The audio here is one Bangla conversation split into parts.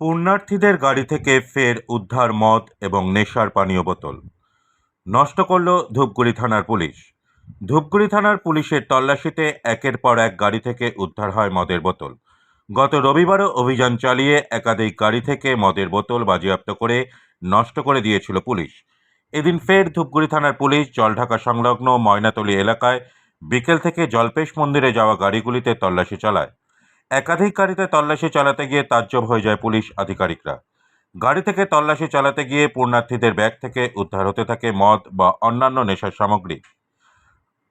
পুণ্যার্থীদের গাড়ি থেকে ফের উদ্ধার মদ এবং নেশার পানীয় বোতল। নষ্ট করল ধূপগুড়ি থানার পুলিশ। ধূপগুড়ি থানার পুলিশের তল্লাশিতে একের পর এক গাড়ি থেকে উদ্ধার হয় মদের বোতল। গত রবিবারও অভিযান চালিয়ে একাধিক গাড়ি থেকে মদের বোতল বাজেয়াপ্ত করে নষ্ট করে দিয়েছিল পুলিশ। এদিন ফের ধূপগুড়ি থানার পুলিশ জলঢাকা সংলগ্ন ময়নাতলী এলাকায় বিকেল থেকে জলপেশ মন্দিরে যাওয়া গাড়িগুলিতে তল্লাশি চালায়। একাধিক গাড়িতে তল্লাশি চালাতে গিয়ে তাজ্জব হয়ে যায় পুলিশ আধিকারিকরা। গাড়ি থেকে তল্লাশি চালাতে গিয়ে পুণ্যার্থীদের ব্যাগ থেকে উদ্ধার হতে থাকে মদ বা অন্যান্য নেশার সামগ্রী।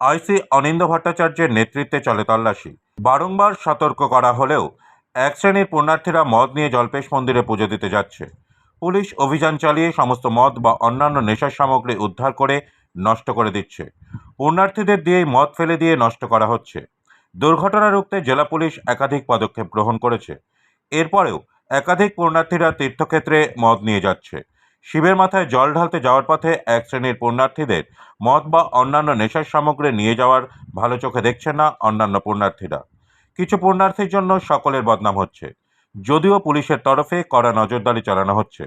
আইসি অনিন্দ ভট্টাচার্যের নেতৃত্বে চলে তল্লাশি। বারংবার সতর্ক করা হলেও এক শ্রেণির পুণ্যার্থীরা মদ নিয়ে জল্পেশ মন্দিরে পুজো দিতে যাচ্ছে। পুলিশ অভিযান চালিয়ে সমস্ত মদ বা অন্যান্য নেশার সামগ্রী উদ্ধার করে নষ্ট করে দিচ্ছে। পুণ্যার্থীদের দিয়েই মদ ফেলে দিয়ে নষ্ট করা হচ্ছে। দুর্ঘটনা রুখতে জেলা পুলিশ একাধিক পদক্ষেপ গ্রহণ করেছে। এরপরেও একাধিক পুণ্যার্থীরা তীর্থক্ষেত্রে মদ নিয়ে যাচ্ছে। শিবের মাথায় জল ঢালতে যাওয়ার পথে এক শ্রেণির পুণ্যার্থীদের মদ বা অন্যান্য নেশার সামগ্রী নিয়ে যাওয়ার ভালো চোখে দেখছে না অন্যান্য পুণ্যার্থীরা। কিছু পুণ্যার্থীর জন্য সকলের বদনাম হচ্ছে। যদিও পুলিশের তরফে কড়া নজরদারি চালানো হচ্ছে।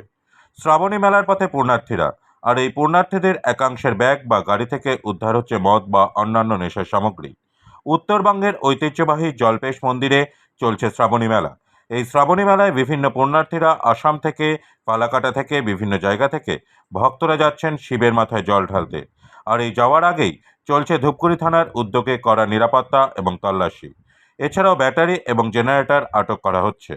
শ্রাবণী মেলার পথে পুণ্যার্থীরা আর এই পুণ্যার্থীদের একাংশের ব্যাগ বা গাড়ি থেকে উদ্ধার হচ্ছে মদ বা অন্যান্য নেশার সামগ্রী। উত্তরবঙ্গের ঐতিহ্যবাহী জলপেশ মন্দিরে চলছে শ্রাবণী মেলা। এই শ্রাবণী মেলায় বিভিন্ন পুণ্যার্থীরা আসাম থেকে ফালাকাটা থেকে, বিভিন্ন জায়গা থেকে ভক্তরা যাচ্ছেন শিবের মাথায় জল ঢালতে। আর এই যাওয়ার আগেই চলছে ধূপগুড়ি থানার উদ্যোগে করা নিরাপত্তা এবং তল্লাশি। এছাড়াও ব্যাটারি এবং জেনারেটর আটক করা হচ্ছে।